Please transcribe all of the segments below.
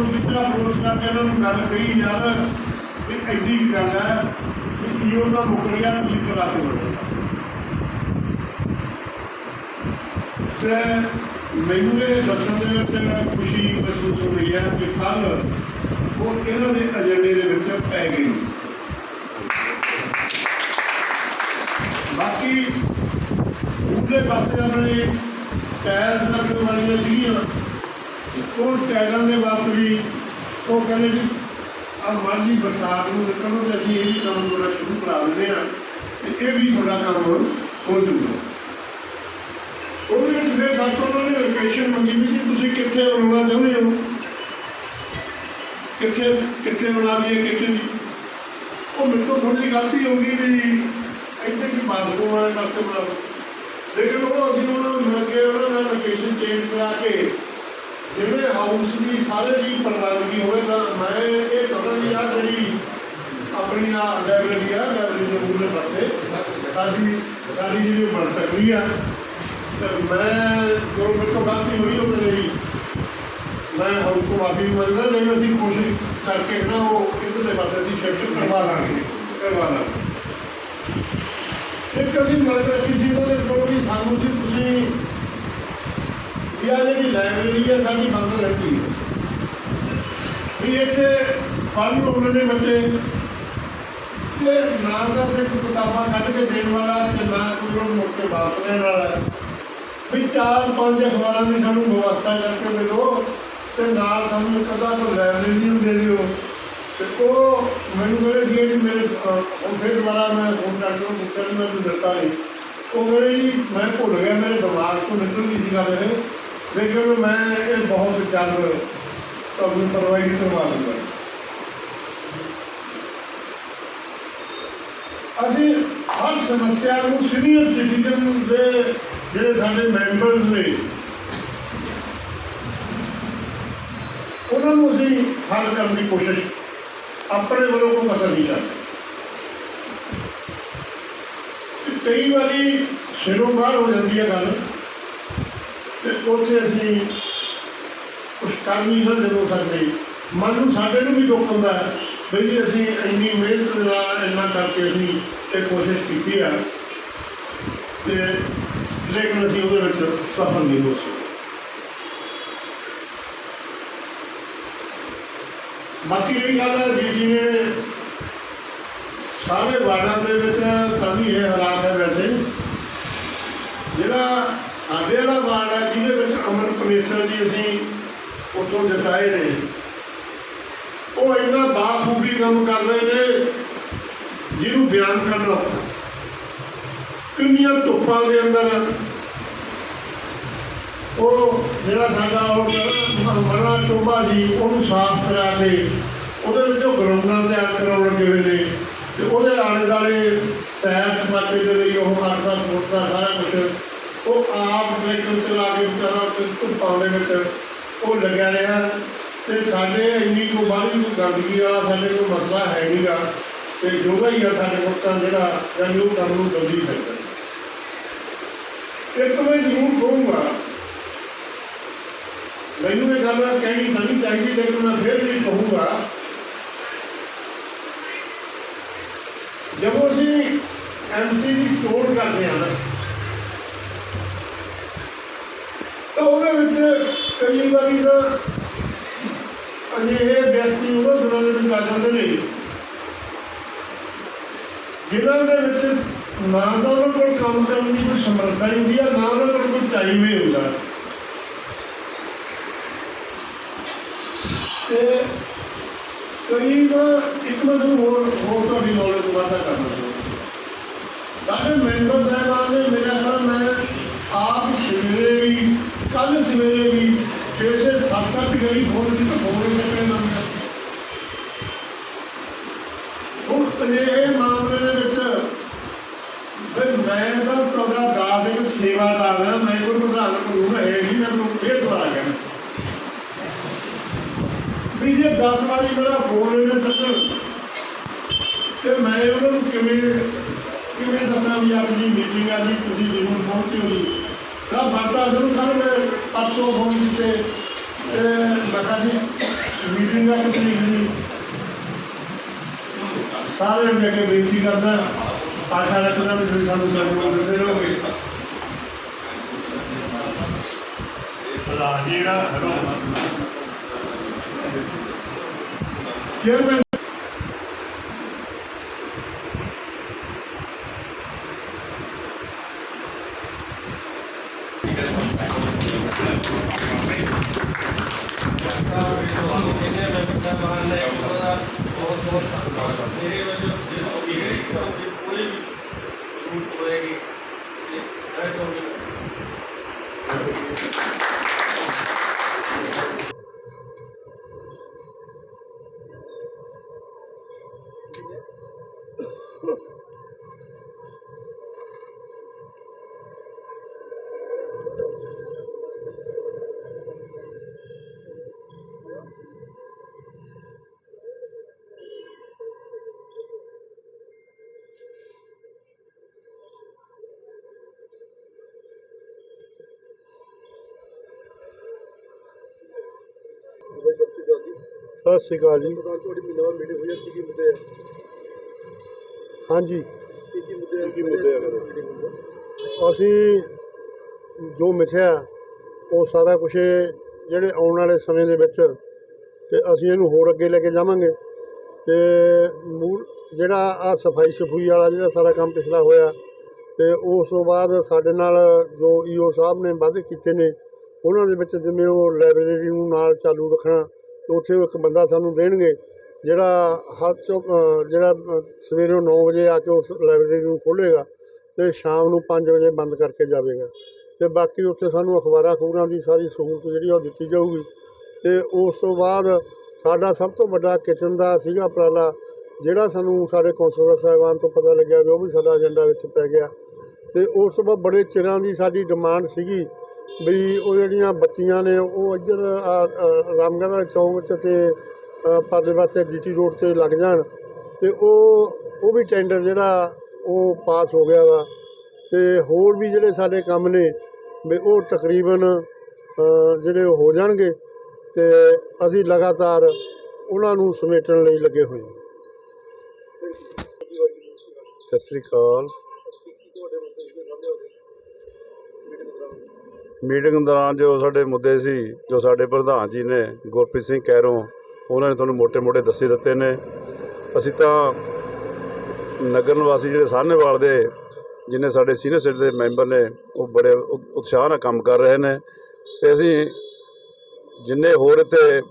ਤੌਰ ਤੇ ਅਪਰੋਚ ਕੀਤਾ ਅਪਰੋਚ ਕਰਕੇ ਇਹਨਾਂ ਨੂੰ ਗੱਲ ਕਹੀ ਯਾਰ ਇਹ ਐਡੀ ਕੁ ਗੱਲ ਹੈ ਕਿ ਈਓ ਦਾ ਮੁੱਕ ਗਿਆ ਤੁਸੀਂ ਕਰਾ ਕੇ ਬੜੋ ਤੇ ਮੈਨੂੰ ਇਹ ਦੱਸਣ ਦੇ ਵਿੱਚ ਖੁਸ਼ੀ ਮਹਿਸੂਸ ਹੋ ਰਹੀ ਹੈ ਕਿ ਕੱਲ ਉਹ ਇਹਨਾਂ ਦੇ ਏਜੰਡੇ ਦੇ ਵਿੱਚ ਪੈ ਗਈ ਬਾਕੀ ਉਹਦੇ ਪਾਸੇ ਆਪਣੇ ਟਾਇਰਸ ਲੱਗਣ ਵਾਲੀਆਂ ਸੀਗੀਆਂ ਉਹ ਟਾਇਰਾਂ ਦੇ ਵਕਤ ਵੀ ਉਹ ਕਹਿੰਦੇ ਜੀ ਆ ਮਾਲੀ ਬਰਸਾਤ ਨੂੰ ਨਿਕਲੋ ਤੇ ਅਸੀਂ ਇਹ ਵੀ ਕੰਮ ਥੋੜਾ ਸ਼ੁਰੂ ਕਰਾ ਦਿੰਦੇ ਆ ਤੇ ਇਹ ਵੀ ਥੋੜਾ ਕੰਮ ਹੋ ਜੂਗਾ। ਉਹਦੇ ਵਿੱਚ ਫਿਰ ਸਾਡੇ ਉਹਨਾਂ ਨੇ ਲੋਕੇਸ਼ਨ ਮੰਗੀ ਵੀ ਜੀ, ਤੁਸੀਂ ਕਿੱਥੇ ਬਣਾਉਣਾ ਚਾਹੁੰਦੇ ਹੋ? ਕਿੱਥੇ ਕਿੱਥੇ ਬਣਾ ਲਈਏ, ਕਿੱਥੇ ਨਹੀਂ? ਉਹ ਮੇਰੇ ਤੋਂ ਥੋੜੀ ਗਲਤੀ ਹੋ ਗਈ ਵੀ ਇੱਥੇ ਵੀ ਬਾਥਰੂਮ ਵਾਲੇ ਪਾਸੇ ਬਣਾ ਲਓ। ਲੇਕਿਨ ਉਹ ਅਸੀਂ ਉਹਨਾਂ ਨੂੰ ਮਿਲ ਕੇ ਉਹਨਾਂ ਨਾਲ ਲੋਕੇਸ਼ਨ ਚੇਂਜ ਕਰਾ ਕੇ ਜਿਵੇਂ ਹਾਊਸ ਦੀ ਸਾਰੇ ਦੀ ਪ੍ਰਬੰਧਕੀ ਹੋਵੇ ਤਾਂ ਮੈਂ ਇਹ ਚਾਹੁੰਦਾ ਵੀ ਆ ਜਿਹੜੀ ਆਪਣੀ ਆ ਲਾਇਬ੍ਰੇਰੀ ਆ ਲਾਇਬ੍ਰੇਰੀ ਦੇ ਮੂਹਰੇ ਪਾਸੇ। ਸਾਡੀ ਸਾਡੀ ਜਿਹੜੀ ਉਹ ਬਣ ਸਕਦੀ ਆ। ਤੇ ਮੈਂ ਜੋ ਮੇਰੇ ਤੋਂ ਗਲਤੀ ਹੋਈ ਉਹ ਮੇਰੀ ਮੈਂ ਹਾਊਸ ਤੋਂ ਮਾਫੀ ਵੀ ਮੰਗਦਾ, ਨਹੀਂ ਅਸੀਂ ਕੋਸ਼ਿਸ਼ ਕਰਕੇ ਨਾ ਉਹ ਇਧਰਲੇ ਪਾਸੇ ਦੀ ਸ਼ਿਫਟ ਕਰਵਾ ਲਾਂਗੇ। ਕਰਵਾ ਲਾਂਗੇ। ਇੱਕ ਅਸੀਂ ਮਨ ਰੱਖੀ ਸੀ ਉਹਦੇ ਕੋਲ ਵੀ ਸਾਨੂੰ ਜੀ ਤੁਸੀਂ ਆ ਜਿਹੜੀ ਲਾਇਬ੍ਰੇਰੀ ਹੈ ਸਾਡੀ ਬੰਦ ਰਹਿੰਦੀ ਹੈ। ਵੀ ਇੱਥੇ ਪੜ੍ਹਨ ਆਉਂਦੇ ਨੇ ਬੱਚੇ। ਤੇ ਨਾ ਤਾਂ ਤੇ ਕਿਤਾਬਾਂ ਕੱਢ ਕੇ ਦੇਣ ਵਾਲਾ ਤੇ ਨਾ ਕੋਈ ਉਹ ਮੁੜ ਕੇ ਵਾਪਸ ਲੈਣ ਵਾਲਾ ਵੀ ਚਾਰ ਪੰਜ ਅਖਬਾਰਾਂ ਦੀ ਸਾਨੂੰ ਵਿਵਸਥਾ ਕਰਕੇ ਦੇ ਦਿਓ ਤੇ ਨਾਲ ਸਾਨੂੰ ਇੱਕ ਅੱਧਾ ਕੋਈ ਲਾਇਬ੍ਰੇਰੀ ਨੂੰ ਦੇ ਦਿਓ। ਤੇ ਉਹ ਮੈਨੂੰ ਕਹਿੰਦੇ ਸੀ ਕਿ ਮੇਰੇ ਅਹ, ਹੁਣ ਫਿਰ ਦੁਬਾਰਾ ਮੈਂ ਫੋਨ ਕਰਕੇ ਉਹ ਪੁੱਛਿਆ ਵੀ ਮੈਨੂੰ ਦਿੱਤਾ ਨਹੀਂ। ਉਹ ਕਹਿੰਦੇ ਜੀ ਮੈਂ ਭੁੱਲ ਗਿਆ ਮੇਰੇ ਦਿਮਾਗ ਤੋਂ ਨਿਕਲ ਗਈ ਸੀ ਗੱਲ ਇਹ। ਲੇਕਿਨ ਮੈਂ ਇਹ ਬਹੁਤ ਜਲਦ ਤੁਹਾਨੂੰ ਪ੍ਰੋਵਾਈਡ ਕਰਵਾ ਦੂੰਗਾ ਅਸੀਂ ਹਰ ਸਮੱਸਿਆ ਨੂੰ ਸੀਨੀਅਰ ਸਿਟੀਜ਼ਨ ਦੇ ਜਿਹੜੇ ਸਾਡੇ ਮੈਂਬਰਸ ਨੇ ਉਹਨਾਂ ਨੂੰ ਅਸੀਂ ਹੱਲ ਕਰਨ ਦੀ ਕੋਸ਼ਿਸ਼ ਆਪਣੇ ਵੱਲੋਂ ਕੋਈ ਕਸਰ ਨਹੀਂ ਕਰ ਸਕਦੇ ਤੇ ਕਈ ਵਾਰੀ ਸਿਰੋਂ ਬਾਹਰ ਹੋ ਜਾਂਦੀ ਹੈ ਗੱਲ ਤੇ ਉੱਥੇ ਅਸੀਂ ਕੁਛ ਕਰ ਨਹੀਂ ਸਕਦੇ, ਹੋ ਸਕਦੇ। ਮਨ ਨੂੰ ਸਾਡੇ ਨੂੰ ਵੀ ਦੁੱਖ ਹੁੰਦਾ ਹੈ ਵੀ ਜੀ ਅਸੀਂ ਇੰਨੀ ਮਿਹਨਤ ਦੇ ਨਾਲ ਇੰਨਾ ਕਰਕੇ ਅਸੀਂ ਇਹ ਕੋਸ਼ਿਸ਼ ਕੀਤੀ ਆ ਤੇ ਲੇਕਿਨ ਅਸੀਂ ਉਹਦੇ ਵਿੱਚ ਸਫਲ ਨਹੀਂ ਹੋ ਸਕੇ। ਬਾਕੀ ਇਹ ਗੱਲ ਹੈ ਵੀ ਜਿਵੇਂ ਸਾਰੇ ਵਾਰਡਾਂ ਦੇ ਵਿੱਚ ਤਾਂ ਵੀ ਇਹ ਹਾਲਾਤ ਹੈ ਵੈਸੇ। ਜਿਹੜਾ ਸਾਡੇ ਵਾਲਾ ਵਾਰਡ ਹੈ ਜਿਹਦੇ ਵਿੱਚ ਅਮਨ ਪਨੇਸਰ ਜੀ ਅਸੀਂ ਉੱਥੋਂ ਜਿਤਾਏ ਨੇ। ਉਹ ਇੰਨਾ ਬਾਖੂਬੀ ਕੰਮ ਕਰ ਰਹੇ ਨੇ, ਜਿਹਨੂੰ ਬਿਆਨ ਕਰਨਾ ਕਿੰਨੀਆਂ ਧੁੱਪਾਂ ਦੇ ਅੰਦਰ ਉਹ ਜਿਹੜਾ ਸਾਡਾ ਉਹ ਬੜਾ ਟੋਬਾ ਜੀ, ਉਹਨੂੰ ਸਾਫ਼ ਕਰਾ ਕੇ ਉਹਦੇ ਵਿੱਚੋਂ ਗਰਾਊਂਡਾਂ ਤਿਆਰ ਕਰਾਉਣ ਲੱਗੇ ਹੋਏ ਨੇ ਤੇ ਉਹਦੇ ਆਲੇ ਦਾਲੇ ਸੈਰ ਸਪਾਟੇ ਦੇ ਲਈ ਉਹ 8-10 ਫੁੱਟ ਦਾ ਸਾਰਾ ਟਰੈਕਟਰ ਚਲਾ ਕੇ ਵਿਚਾਰਾ ਧੁੱਪਾਂ ਦੇ ਵਿੱਚ ਉਹ ਲੱਗਿਆ ਰਿਹਾ ਤੇ ਸਾਡੇ ਇੰਨੀ ਕੋ ਬਾਹਲੀ ਗੰਦਗੀ ਵਾਲਾ ਸਾਡੇ ਕੋਲ ਮਸਲਾ ਹੈ ਨਹੀਂਗਾ ਤੇ ਜੋਗਾ ਹੀ ਆ ਸਾਡੇ ਕੋਲ ਤਾਂ ਜਿਹੜਾ ਜਾਨੀ ਉਹ ਕੰਮ ਨੂੰ ਜਲਦੀ ਕਰਦਾ ਇੱਕ ਮੈਂ ਜ਼ਰੂਰ ਕਹੂੰਗਾ, ਮੈਨੂੰ ਇਹ ਗੱਲ ਕਹਿਣੀ ਤਾਂ ਨਹੀਂ ਚਾਹੀਦੀ, ਲੇਕਿਨ ਮੈਂ ਫਿਰ ਵੀ ਕਹੂੰਗਾ, ਜਦੋਂ ਅਸੀਂ ਐਮਸੀ ਦੀ ਚੋਣ ਕਰਦੇ ਹਾਂ ਤਾਂ ਉਹਦੇ ਵਿੱਚ ਕਈ ਵਾਰੀ ਤਾਂ ਅਜਿਹੇ ਵਿਅਕਤੀ ਉਹਨਾਂ ਦਿਨਾਂ ਦੇ ਵਿੱਚ ਆ ਜਾਂਦੇ ਨੇ। ਜਿਨ੍ਹਾਂ ਦੇ ਵਿੱਚ ਨਾ ਤਾਂ ਉਹਨਾਂ ਕੋਲ ਕੰਮ ਕਰਨ ਦੀ ਕੋਈ ਸਮਰੱਥਾ ਹੀ ਹੁੰਦੀ ਹੈ ਨਾ ਉਹਨਾਂ ਕੋਲ ਕੋਈ ਟਾਈਮ ਹੀ ਹੁੰਦਾ। ਤੇ ਕਈ ਵਾਰ ਇੱਕ ਮੈਂ ਤੁਹਾਨੂੰ ਹੋਰ ਹੋਰ ਤੁਹਾਡੀ ਨੌਲੇਜ ਵਾਧਾ ਕਰਨਾ ਚਾਹੁੰਦਾ ਸਾਡੇ ਮੈਂਬਰ ਸਾਹਿਬਾਨ ਨੇ ਮੇਰਾ ਖਿਆਲ ਮੈਂ ਆਪ ਸਵੇਰੇ ਵੀ ਕੱਲ ਸਵੇਰੇ ਵੀ ਛੇ ਛੇ ਸੱਤ ਸੱਤ ਗਈ ਬਹੁਤ ਦੀ ਤਾਂ ਹੋਰ ਮੇਰੇ ਨਾਮ ਹੁਣ ਇਹ ਮਾਮਲੇ ਦੇ ਵਿੱਚ ਫਿਰ ਮੈਂ ਤਾਂ ਤੁਹਾਡਾ ਦਾਸ ਇੱਕ ਸੇਵਾਦਾਰ ਹਾਂ ਮੈਂ ਕੋਈ ਪ੍ਰਧਾਨ ਕੋਲ ਹੈ ਨਹੀਂ, ਮੈਂ ਤੁਹਾਨੂੰ ਫੇਰ ਦੁਬਾਰਾ ਕਹਿਣਾ। ਵੀ ਜੇ 10 ਵਾਰੀ ਮੇਰਾ ਫੋਨ ਇਹਨੇ ਚੱਕਣ ਤੇ ਮੈਂ ਉਹਨਾਂ ਨੂੰ ਕਿਵੇਂ ਕਿਵੇਂ ਦੱਸਾਂ ਵੀ ਅੱਜ ਦੀ ਮੀਟਿੰਗ ਆ ਜੀ, ਤੁਸੀਂ ਜ਼ਰੂਰ ਪਹੁੰਚਿਓ ਜੀ। ਤਾਂ ਬਾਤਾਂ ਜ਼ਰੂਰ ਕਰਨ ਪਰਸੋਂ ਫੋਨ ਕੀਤੇ, ਤੇ ਮੈਂ ਜੀ ਮੀਟਿੰਗ ਆ ਕਿਤੇ ਨਹੀਂ ਸਾਰੇ ਲੈ ਬੇਨਤੀ ਕਰਦਾ। ਆਸ਼ਾ ਰੱਖਦਾ ਵੀ ਤੁਸੀਂ ਸਾਨੂੰ ਸਹਿਯੋਗ ਦਿੰਦੇ ਰਹੋਗੇ। ਜਿਹੜਾ ਹੈਲੋ ਚੇਅਰਮੈਨ ਸਤਿ ਸ਼੍ਰੀ ਅਕਾਲ ਜੀ। ਤੁਹਾਡੀ ਮਹੀਨਾਵਾਰ ਮੀਟਿੰਗ ਹੋਈ ਹੈ ਕੀ ਕੀ ਮੁੱਦੇ ਆ? ਹਾਂਜੀ। ਕੀ ਕੀ ਮੁੱਦੇ ਆ? ਕੀ ਮੁੱਦੇ ਆ ਅਸੀਂ ਜੋ ਮਿਥਿਆ ਉਹ ਸਾਰਾ ਕੁਝ ਜਿਹੜੇ ਆਉਣ ਵਾਲੇ ਸਮੇਂ ਦੇ ਵਿੱਚ ਤੇ ਅਸੀਂ ਇਹਨੂੰ ਹੋਰ ਅੱਗੇ ਲੈ ਕੇ ਜਾਵਾਂਗੇ। ਤੇ ਮੂਲ ਜਿਹੜਾ ਆ ਸਫ਼ਾਈ ਸਫੂਈ ਵਾਲਾ ਜਿਹੜਾ ਸਾਰਾ ਕੰਮ ਪਿਛਲਾ ਹੋਇਆ ਤੇ ਉਸ ਤੋਂ ਬਾਅਦ ਸਾਡੇ ਨਾਲ ਜੋ ਈਓ ਸਾਹਿਬ ਨੇ ਵਾਅਦੇ ਕੀਤੇ ਨੇ ਉਹਨਾਂ ਦੇ ਵਿੱਚ ਜਿਵੇਂ ਉਹ ਲਾਇਬ੍ਰੇਰੀ ਨੂੰ ਨਾਲ ਚਾਲੂ ਰੱਖਣਾ ਉੱਥੇ ਇੱਕ ਬੰਦਾ ਸਾਨੂੰ ਦੇਣਗੇ, ਜਿਹੜਾ ਹਰ ਚੌ ਜਿਹੜਾ ਸਵੇਰੇ 9 ਵਜੇ ਆ ਕੇ ਉਸ ਲਾਇਬ੍ਰੇਰੀ ਨੂੰ ਖੋਲ੍ਹੇਗਾ ਅਤੇ ਸ਼ਾਮ ਨੂੰ 5 ਵਜੇ ਬੰਦ ਕਰਕੇ ਜਾਵੇਗਾ। ਅਤੇ ਬਾਕੀ ਉੱਥੇ ਸਾਨੂੰ ਅਖਬਾਰਾਂ ਖਬਰਾਂ ਦੀ ਸਾਰੀ ਸਹੂਲਤ ਜਿਹੜੀ ਉਹ ਦਿੱਤੀ ਜਾਊਗੀ। ਅਤੇ ਉਸ ਤੋਂ ਬਾਅਦ ਸਾਡਾ ਸਭ ਤੋਂ ਵੱਡਾ ਕਿਚਨ ਦਾ ਸੀਗਾ ਉਪਰਾਲਾ, ਜਿਹੜਾ ਸਾਨੂੰ ਸਾਡੇ ਕੌਂਸਲਰ ਸਾਹਿਬਾਨ ਤੋਂ ਪਤਾ ਲੱਗਿਆ ਵੀ ਉਹ ਵੀ ਸਾਡਾ ਏਜੰਡਾ ਵਿੱਚ ਪੈ ਗਿਆ। ਅਤੇ ਉਸ ਤੋਂ ਬਾਅਦ ਬੜੇ ਚਿਰਾਂ ਦੀ ਸਾਡੀ ਡਿਮਾਂਡ ਸੀਗੀ ਵੀ ਉਹ ਜਿਹੜੀਆਂ ਬੱਤੀਆਂ ਨੇ ਉਹ ਇੱਧਰ ਆ, ਰਾਮਗੜ੍ਹ ਚੌਂਕ 'ਚ ਤੇ ਅ, ਪਰਲੇ ਪਾਸੇ ਜੀਟੀ ਰੋਡ ਤੇ ਲੱਗ ਜਾਣ ਤੇ ਉਹ ਉਹ ਵੀ ਟੈਂਡਰ ਜਿਹੜਾ ਉਹ ਪਾਸ ਹੋ ਗਿਆ ਵਾ। ਤੇ ਹੋਰ ਵੀ ਜਿਹੜੇ ਸਾਡੇ ਕੰਮ ਨੇ ਵੀ ਉਹ ਤਕਰੀਬਨ ਜਿਹੜੇ ਉਹ ਹੋ ਜਾਣਗੇ ਤੇ ਅਸੀਂ ਲਗਾਤਾਰ ਉਹਨਾਂ ਨੂੰ ਸਮੇਟਣ ਲਈ ਲੱਗੇ ਹੋਏ ਸਤਿ ਸ੍ਰੀ ਅਕਾਲ। ਮੀਟਿੰਗ ਦੌਰਾਨ ਜੋ ਸਾਡੇ ਮੁੱਦੇ ਸੀ, ਜੋ ਸਾਡੇ ਪ੍ਰਧਾਨ ਜੀ ਨੇ, ਗੁਰਪ੍ਰੀਤ ਸਿੰਘ ਕੈਰੋਂ, ਉਹਨਾਂ ਨੇ ਤੁਹਾਨੂੰ ਮੋٹے-ਮੋٹے ਦੱਸੇ ਦਿੱਤੇ ਨੇ। ਅਸੀਂ ਤਾਂ ਨਗਰ ਨਿਵਾਸੀ ਜਿਹੜੇ ਸਾਹਨੇਵਾਲ ਦੇ, ਜਿਨੇ ਸਾਡੇ ਸੀਨੀਅਰ ਸਿਟ ਦੇ ਮੈਂਬਰ ਨੇ, ਉਹ ਬੜੇ ਉਤਸ਼ਾਹ ਨਾਲ ਕੰਮ ਕਰ ਰਹੇ ਨੇ। ਤੇ ਅਸੀਂ ਜਿੰਨੇ ਹੋਰ ਤੇ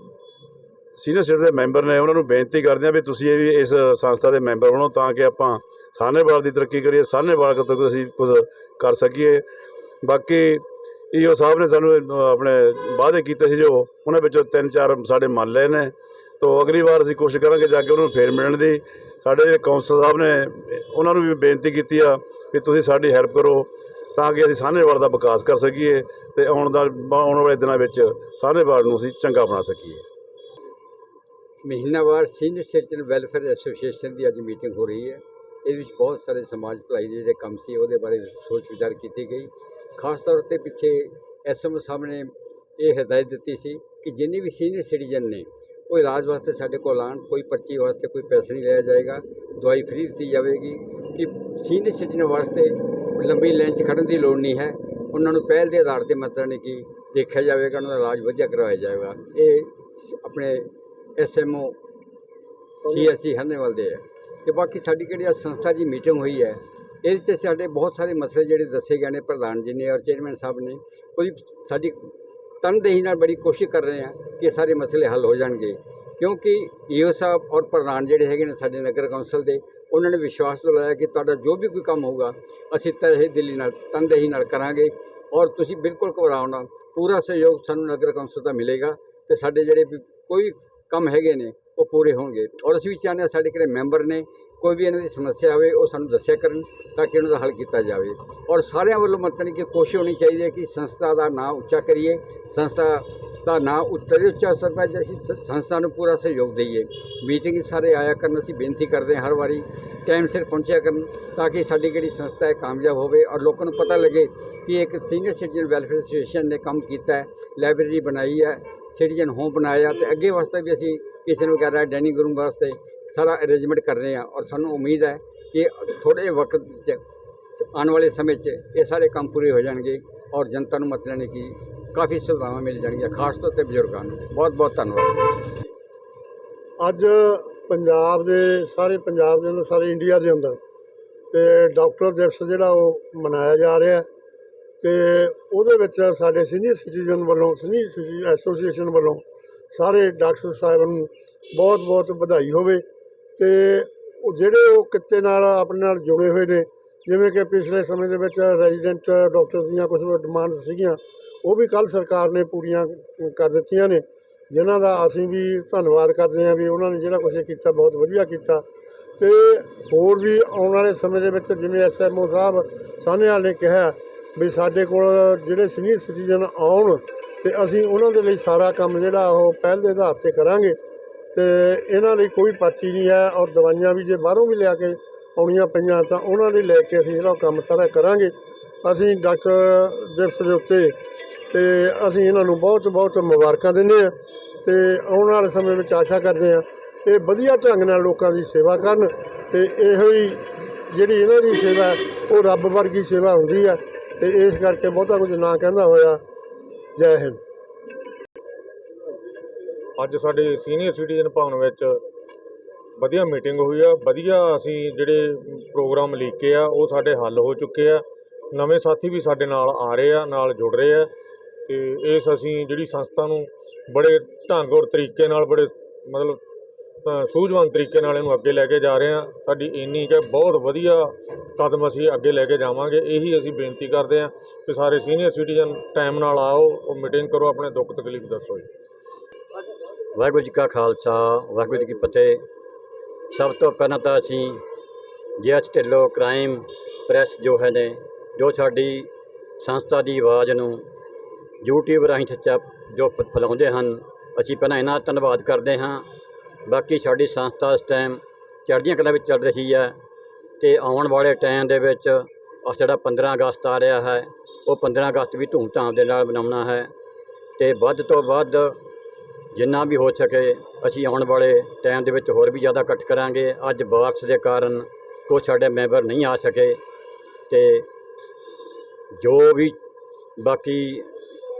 ਸੀਨੀਅਰ ਸਿਟ ਦੇ ਮੈਂਬਰ ਨੇ, ਉਹਨਾਂ ਨੂੰ ਬੇਨਤੀ ਕਰਦੇ ਆ ਵੀ ਤੁਸੀਂ ਇਹ ਵੀ ਇਸ ਸੰਸਥਾ ਦੇ ਮੈਂਬਰ ਬਣੋ ਤਾਂ ਕਿ ਆਪਾਂ ਸਾਹਨੇਵਾਲ ਦੀ ਤਰੱਕੀ ਕਰੀਏ, ਸਾਹਨੇਵਾਲ ਤੋਂ ਅਸੀਂ ਕੁਝ ਕਰ ਸਕੀਏ। ਬਾਕੀ ਈਓ ਸਾਹਿਬ ਨੇ ਸਾਨੂੰ ਆਪਣੇ ਵਾਅਦੇ ਕੀਤੇ ਸੀ ਜੋ ਉਹਨਾਂ ਵਿੱਚੋਂ ਤਿੰਨ ਚਾਰ ਸਾਡੇ ਮੰਨ ਲਏ ਨੇ। ਤੋਂ ਅਗਲੀ ਵਾਰ ਅਸੀਂ ਕੋਸ਼ਿਸ਼ ਕਰਾਂਗੇ ਜਾ ਕੇ ਉਹਨਾਂ ਨੂੰ ਫੇਰ ਮਿਲਣ ਦੀ। ਸਾਡੇ ਜਿਹੜੇ ਕੌਂਸਲ ਸਾਹਿਬ ਨੇ, ਉਹਨਾਂ ਨੂੰ ਵੀ ਬੇਨਤੀ ਕੀਤੀ ਆ ਕਿ ਤੁਸੀਂ ਸਾਡੀ ਹੈਲਪ ਕਰੋ ਤਾਂ ਕਿ ਅਸੀਂ ਸਾਹਨੇਵਾਲ ਦਾ ਵਿਕਾਸ ਕਰ ਸਕੀਏ ਤੇ ਆਉਣ ਦਾ, ਆਉਣ ਵਾਲੇ ਦਿਨਾਂ ਵਿੱਚ ਸਾਹਨੇਵਾਲ ਨੂੰ ਅਸੀਂ ਚੰਗਾ ਬਣਾ ਸਕੀਏ। ਮਹੀਨਾਵਾਰ ਸੀਨੀਅਰ ਸਿਟੀਜ਼ਨ ਵੈਲਫੇਅਰ ਐਸੋਸੀਏਸ਼ਨ ਦੀ ਅੱਜ ਮੀਟਿੰਗ ਹੋ ਰਹੀ ਹੈ। ਇਹਦੇ ਵਿੱਚ ਬਹੁਤ ਸਾਰੇ ਸਮਾਜ ਭਲਾਈ ਦੇ ਜਿਹੜੇ ਕੰਮ ਸੀ, ਉਹਦੇ ਬਾਰੇ ਸੋਚ ਵਿਚਾਰ ਕੀਤੀ ਗਈ। ਖਾਸ ਤੌਰ ਤੇ ਪਿੱਛੇ ਐਸਐਮ ਸਾਹਿਬ ਨੇ ਇਹ ਹਦਾਇਤ ਦਿੱਤੀ ਸੀ ਕਿ ਜਿੰਨੇ ਵੀ ਸੀਨੀਅਰ ਸਿਟੀਜ਼ਨ ਨੇ ਉਹ ਇਲਾਜ ਵਾਸਤੇ ਸਾਡੇ ਕੋਲ ਆਉਣ, ਕੋਈ ਪਰਚੀ ਵਾਸਤੇ ਕੋਈ ਪੈਸਾ ਨਹੀਂ ਲਿਆ ਜਾਏਗਾ, ਦਵਾਈ ਫ੍ਰੀ ਦਿੱਤੀ ਜਾਵੇਗੀ, ਕਿ ਸੀਨੀਅਰ ਸਿਟੀਜ਼ਨ ਵਾਸਤੇ ਲੰਬੀ ਲਾਈਨ 'ਚ ਖੜਨ ਦੀ ਲੋੜ ਨਹੀਂ ਹੈ। ਉਹਨਾਂ ਨੂੰ ਪਹਿਲ ਦੇ ਆਧਾਰ ਤੇ ਮਤਲਬ ਨਹੀਂ ਕਿ ਦੇਖਿਆ ਜਾਵੇਗਾ, ਉਹਨਾਂ ਦਾ ਇਲਾਜ ਵਧੀਆ ਕਰਵਾਇਆ ਜਾਵੇਗਾ। ਇਹ ਸ- ਆਪਣੇ ਐਸਐਮਓ ਸੀਐਸਸੀ ਹਰਨੇਵਾਲ ਦੇ ਹੈ। ਤੇ ਬਾਕੀ ਸਾਡੀ ਕਿਹੜੀ ਅੱਜ ਸੰਸਥਾ ਦੀ ਮੀਟਿੰਗ ਹੋਈ ਹੈ ਇਹਦੇ 'ਚ ਸਾਡੇ ਬਹੁਤ ਸਾਰੇ ਮਸਲੇ ਜਿਹੜੇ ਦੱਸੇ ਗਏ ਨੇ, ਪ੍ਰਧਾਨ ਜੀ ਨੇ ਔਰ ਚੇਅਰਮੈਨ ਸਾਹਿਬ ਨੇ ਉਹਦੀ ਸਾਡੀ ਤਨਦੇਹੀ ਨਾਲ ਬੜੀ ਕੋਸ਼ਿਸ਼ ਕਰ ਰਹੇ ਹਾਂ ਕਿ ਇਹ ਸਾਰੇ ਮਸਲੇ ਹੱਲ ਹੋ ਜਾਣਗੇ। ਕਿਉਂਕਿ ਈਓ ਸਾਹਿਬ ਔਰ ਪ੍ਰਧਾਨ ਜਿਹੜੇ ਹੈਗੇ ਨੇ ਸਾਡੇ ਨਗਰ ਕੌਂਸਲ ਦੇ, ਉਹਨਾਂ ਨੇ ਵਿਸ਼ਵਾਸ ਦਿਲਾਇਆ ਕਿ ਤੁਹਾਡਾ ਜੋ ਵੀ ਕੋਈ ਕੰਮ ਹੋਊਗਾ, ਅਸੀਂ ਤਹਿ ਦਿਲੀ ਨਾਲ ਤਨਦੇਹੀ ਨਾਲ ਕਰਾਂਗੇ। ਔਰ ਤੁਸੀਂ ਬਿਲਕੁਲ ਘਬਰਾਓ ਨਾ, ਪੂਰਾ ਸਹਿਯੋਗ ਸਾਨੂੰ ਨਗਰ ਕੌਂਸਲ ਦਾ ਮਿਲੇਗਾ ਤੇ ਸਾਡੇ ਜਿਹੜੇ ਵੀ ਕੋਈ ਕੰਮ ਹੈਗੇ ਨੇ ਉਹ ਪੂਰੇ ਹੋਣਗੇ। ਔਰ ਅਸੀਂ ਵੀ ਚਾਹੁੰਦੇ ਹਾਂ ਸਾਡੇ ਕਿਹੜੇ ਮੈਂਬਰ ਨੇ ਕੋਈ ਵੀ ਇਹਨਾਂ ਦੀ ਸਮੱਸਿਆ ਹੋਵੇ, ਉਹ ਸਾਨੂੰ ਦੱਸਿਆ ਕਰਨ ਤਾਂ ਕਿ ਉਹਨਾਂ ਦਾ ਹੱਲ ਕੀਤਾ ਜਾਵੇ। ਔਰ ਸਾਰਿਆਂ ਵੱਲੋਂ ਮਤਲਬ ਕਿ ਕੋਸ਼ਿਸ਼ ਹੋਣੀ ਚਾਹੀਦੀ ਹੈ ਕਿ ਸੰਸਥਾ ਦਾ ਨਾਂ ਉੱਚਾ ਕਰੀਏ, ਸੰਸਥਾ ਦਾ ਨਾਂ ਉੱਚਾ ਉੱਚਾ ਸਕਦਾ ਜੇ ਅਸੀਂ ਸ- ਸੰਸਥਾ ਨੂੰ ਪੂਰਾ ਸਹਿਯੋਗ ਦਈਏ। ਮੀਟਿੰਗ ਸਾਰੇ ਆਇਆ ਕਰਨ ਅਸੀਂ ਬੇਨਤੀ ਕਰਦੇ ਹਾਂ ਹਰ ਵਾਰੀ, ਟਾਈਮ ਸਿਰ ਪਹੁੰਚਿਆ ਕਰਨ ਤਾਂ ਕਿ ਸਾਡੀ ਜਿਹੜੀ ਸੰਸਥਾ ਹੈ ਕਾਮਯਾਬ ਹੋਵੇ ਔਰ ਲੋਕਾਂ ਨੂੰ ਪਤਾ ਲੱਗੇ ਕਿ ਕਿ ਇੱਕ ਸੀਨੀਅਰ ਸਿਟੀਜ਼ਨ ਵੈਲਫੇਅਰ ਐਸੋਸੀਏਸ਼ਨ ਨੇ ਕੰਮ ਕੀਤਾ ਹੈ, ਲਾਇਬ੍ਰੇਰੀ ਬਣਾਈ ਹੈ, ਸਿਟੀਜ਼ਨ ਹੋਮ ਬਣਾਇਆ ਤੇ ਅੱਗੇ ਵਾਸਤੇ ਵੀ ਅਸੀਂ ਕਿਚਨ ਵਗੈਰਾ ਡਾਈਨਿੰਗ ਰੂਮ ਵਾਸਤੇ ਸਾਰਾ ਅਰੇਂਜਮੈਂਟ ਕਰ ਰਹੇ ਹਾਂ ਔਰ ਸਾਨੂੰ ਉਮੀਦ ਹੈ ਕਿ ਥੋੜ੍ਹੇ ਵਕਤ 'ਚ ਆਉਣ ਵਾਲੇ ਸਮੇਂ 'ਚ ਇਹ ਸਾਰੇ ਕੰਮ ਪੂਰੇ ਹੋ ਜਾਣਗੇ ਔਰ ਜਨਤਾ ਨੂੰ ਮਤਲਬ ਨੇ ਕਿ ਕਾਫੀ ਸੁਵਿਧਾਵਾਂ ਮਿਲ ਜਾਣਗੀਆਂ, ਖਾਸ ਤੌਰ ਤੇ ਬਜ਼ੁਰਗਾਂ ਨੂੰ। ਬਹੁਤ ਬਹੁਤ ਧੰਨਵਾਦ। ਅੱਜ ਪੰਜਾਬ ਦੇ, ਸਾਰੇ ਪੰਜਾਬ ਦੇ ਅੰਦਰ, ਸਾਰੇ ਇੰਡੀਆ ਦੇ ਅੰਦਰ ਤੇ ਡਾਕਟਰ ਦਿਵਸ ਜਿਹੜਾ ਉਹ ਮਨਾਇਆ ਜਾ ਰਿਹਾ ਹੈ। ਤੇ ਉਹਦੇ ਵਿੱਚ ਸਾਡੇ ਸੀਨੀਅਰ ਸਿਟੀਜ਼ਨ ਵੱਲੋਂ, ਸੀਨੀਅਰ ਸਿਟੀਜ਼ਨ ਐਸੋਸੀਏਸ਼ਨ ਵੱਲੋਂ ਸਾਰੇ ਡਾਕਟਰ ਸਾਹਿਬ ਨੂੰ ਬਹੁਤ ਬਹੁਤ ਵਧਾਈ ਹੋਵੇ ਤੇ ਉਹ ਜਿਹੜੇ ਉਹ ਕਿੱਤੇ ਨਾਲ, ਆਪਣੇ ਨਾਲ ਜੁੜੇ ਹੋਏ ਨੇ, ਜਿਵੇਂ ਕਿ ਪਿਛਲੇ ਸਮੇਂ ਦੇ ਵਿੱਚ ਰੈਜ਼ੀਡੈਂਟ ਡਾਕਟਰ ਦੀਆਂ ਕੁਝ ਡਿਮਾਂਡ ਸੀਗੀਆਂ, ਉਹ ਵੀ ਕੱਲ ਸਰਕਾਰ ਨੇ ਪੂਰੀਆਂ ਕਰ ਦਿੱਤੀਆਂ ਨੇ, ਜਿਨ੍ਹਾਂ ਦਾ ਅਸੀਂ ਵੀ ਧੰਨਵਾਦ ਕਰਦੇ ਹਾਂ ਵੀ ਉਹਨਾਂ ਨੇ ਜਿਹੜਾ ਕੁਝ ਕੀਤਾ, ਬਹੁਤ ਵਧੀਆ ਕੀਤਾ। ਤੇ ਹੋਰ ਵੀ ਆਉਣ ਵਾਲੇ ਸਮੇਂ ਦੇ ਵਿੱਚ ਜਿਵੇਂ ਐਸਐਮਓ ਸਾਹਿਬ ਸਾਹਨੇਵਾਲ ਨੇ ਕਿਹਾ ਵੀ ਸਾਡੇ ਕੋਲ ਜਿਹੜੇ ਸੀਨੀਅਰ ਸਿਟੀਜ਼ਨ ਆਉਣ ਤੇ ਅਸੀਂ ਉਹਨਾਂ ਦੇ ਲਈ ਸਾਰਾ ਕੰਮ ਜਿਹੜਾ ਉਹ ਪਹਿਲ ਦੇ ਆਧਾਰ ਤੇ ਕਰਾਂਗੇ ਤੇ ਇਹਨਾਂ ਲਈ ਕੋਈ ਪਰਚੀ ਨਹੀਂ ਹੈ ਔਰ ਦਵਾਈਆਂ ਵੀ ਜੇ ਬਾਹਰੋਂ ਵੀ ਲਿਆ ਕੇ ਆਉਣੀਆਂ ਪਈਆਂ ਤਾਂ ਉਹਨਾਂ ਲਈ ਲੈ ਕੇ ਅਸੀਂ ਜਿਹੜਾ ਉਹ ਕੰਮ ਸਾਰਾ ਕਰਾਂਗੇ। ਅਸੀਂ ਡਾਕਟਰ ਦਿਵਸ ਦੇ ਉੱਤੇ ਤੇ ਅਸੀਂ ਇਹਨਾਂ ਨੂੰ ਬਹੁਤ ਬਹੁਤ ਮੁਬਾਰਕਾਂ ਦਿੰਦੇ ਹਾਂ ਤੇ ਆਉਣ ਵਾਲੇ ਸਮੇਂ ਵਿੱਚ ਆਸ਼ਾ ਕਰਦੇ ਹਾਂ ਇਹ ਵਧੀਆ ਢੰਗ ਨਾਲ ਲੋਕਾਂ ਦੀ ਸੇਵਾ ਕਰਨ ਤੇ ਇਹੋ ਹੀ ਜਿਹੜੀ ਇਹਨਾਂ ਦੀ ਸੇਵਾ ਉਹ ਰੱਬ ਵਰਗੀ ਸੇਵਾ ਹੁੰਦੀ ਹੈ। ਤੇ ਇਸ ਕਰਕੇ ਬਹੁਤਾ ਕੁਝ ਨਾ ਕਹਿੰਦਾ ਹੋਇਆ। ਜੈ ਹਿੰਦ। ਅੱਜ ਸਾਡੇ ਸੀਨੀਅਰ ਸਿਟੀਜ਼ਨ ਭਵਨ ਵਿੱਚ ਵਧੀਆ ਮੀਟਿੰਗ ਹੋਈ ਆ। ਵਧੀਆ ਅਸੀਂ ਜਿਹੜੇ ਪ੍ਰੋਗਰਾਮ ਲੀਕੇ ਆ, ਉਹ ਸਾਡੇ ਹੱਲ ਹੋ ਚੁੱਕੇ ਆ। ਨਵੇਂ ਸਾਥੀ ਵੀ ਸਾਡੇ ਨਾਲ ਆ ਰਹੇ ਆ, ਨਾਲ ਜੁੜ ਰਹੇ ਆ। ਤੇ ਇਸ ਅਸੀਂ ਜਿਹੜੀ ਸੰਸਥਾ ਨੂੰ ਬੜੇ ਢੰਗ ਔਰ ਤਰੀਕੇ ਨਾਲ, ਬੜੇ ਮਤਲਬ ਸੂਝਵਾਨ ਤਰੀਕੇ ਨਾਲ ਇਹਨੂੰ ਅੱਗੇ ਲੈ ਕੇ ਜਾ ਰਹੇ ਹਾਂ। ਸਾਡੀ ਇੰਨੀ ਕਿ ਬਹੁਤ ਵਧੀਆ ਕਦਮ ਅਸੀਂ ਅੱਗੇ ਲੈ ਕੇ ਜਾਵਾਂਗੇ, ਇਹੀ ਅਸੀਂ ਬੇਨਤੀ ਕਰਦੇ ਹਾਂ ਕਿ ਸਾਰੇ ਸੀਨੀਅਰ ਸਿਟੀਜ਼ਨ ਟਾਈਮ ਨਾਲ ਆਓ, ਉਹ ਮੀਟਿੰਗ ਕਰੋ, ਆਪਣੇ ਦੁੱਖ ਤਕਲੀਫ ਦੱਸੋ ਜੀ। ਵਾਹਿਗੁਰੂ ਜੀ ਕਾ ਖਾਲਸਾ, ਵਾਹਿਗੁਰੂ ਜੀ ਕੀ ਫਤਿਹ। ਸਭ ਤੋਂ ਪਹਿਲਾਂ ਤਾਂ ਅਸੀਂ ਜੀਐਸ ਢਿੱਲੋਂ ਕ੍ਰਾਈਮ ਪ੍ਰੈਸ ਜੋ ਹੈ ਨੇ, ਜੋ ਸਾਡੀ ਸੰਸਥਾ ਦੀ ਆਵਾਜ਼ ਨੂੰ YouTube ਰਾਹੀਂ ਸੱਚਾ ਜੋ ਫੈਲਾਉਂਦੇ ਹਨ, ਅਸੀਂ ਪਹਿਲਾਂ ਇਹਨਾਂ ਦਾ ਧੰਨਵਾਦ ਕਰਦੇ ਹਾਂ। ਬਾਕੀ ਸਾਡੀ ਸੰਸਥਾ ਇਸ ਟਾਈਮ ਚੜ੍ਹਦੀਆਂ ਕਲਾ ਵਿੱਚ ਚੱਲ ਰਹੀ ਹੈ ਤੇ ਆਉਣ ਵਾਲੇ ਟਾਈਮ ਦੇ ਵਿੱਚ ਆਹ ਜਿਹੜਾ 15 ਅਗਸਤ ਆ ਰਿਹਾ ਹੈ, ਉਹ 15 ਅਗਸਤ ਵੀ ਧੂਮਧਾਮ ਦੇ ਨਾਲ ਮਨਾਉਣਾ ਹੈ ਤੇ ਵੱਧ ਤੋਂ ਵੱਧ ਜਿੰਨਾ ਵੀ ਹੋ ਸਕੇ ਅਸੀਂ ਆਉਣ ਵਾਲੇ ਟਾਈਮ ਦੇ ਵਿੱਚ ਹੋਰ ਵੀ ਜ਼ਿਆਦਾ ਇਕੱਠ ਕਰਾਂਗੇ। ਅੱਜ ਬਾਰਿਸ਼ ਦੇ ਕਾਰਨ ਕੁਝ ਸਾਡੇ ਮੈਂਬਰ ਨਹੀਂ ਆ ਸਕੇ ਤੇ ਜੋ ਵੀ ਬਾਕੀ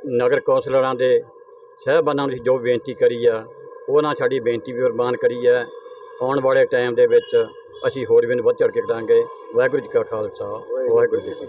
ਨਗਰ ਕੌਂਸਲਰਾਂ ਦੇ ਸਹਿਬਾਨਾਂ ਨੂੰ ਜੋ ਬੇਨਤੀ ਕਰੀ ਆ ਉਹਨਾਂ ਸਾਡੀ ਬੇਨਤੀ ਵੀ ਪ੍ਰਵਾਨ ਕਰੀ ਹੈ। ਆਉਣ ਵਾਲੇ ਟਾਈਮ ਦੇ ਵਿੱਚ ਅਸੀਂ ਹੋਰ ਵੀ ਵੱਧ ਚੜ੍ਹ ਕੇ ਕਰਾਂਗੇ। ਵਾਹਿਗੁਰੂ ਜੀ ਕਾ ਖਾਲਸਾ, ਵਾਹਿਗੁਰੂ ਜੀ ਕੀ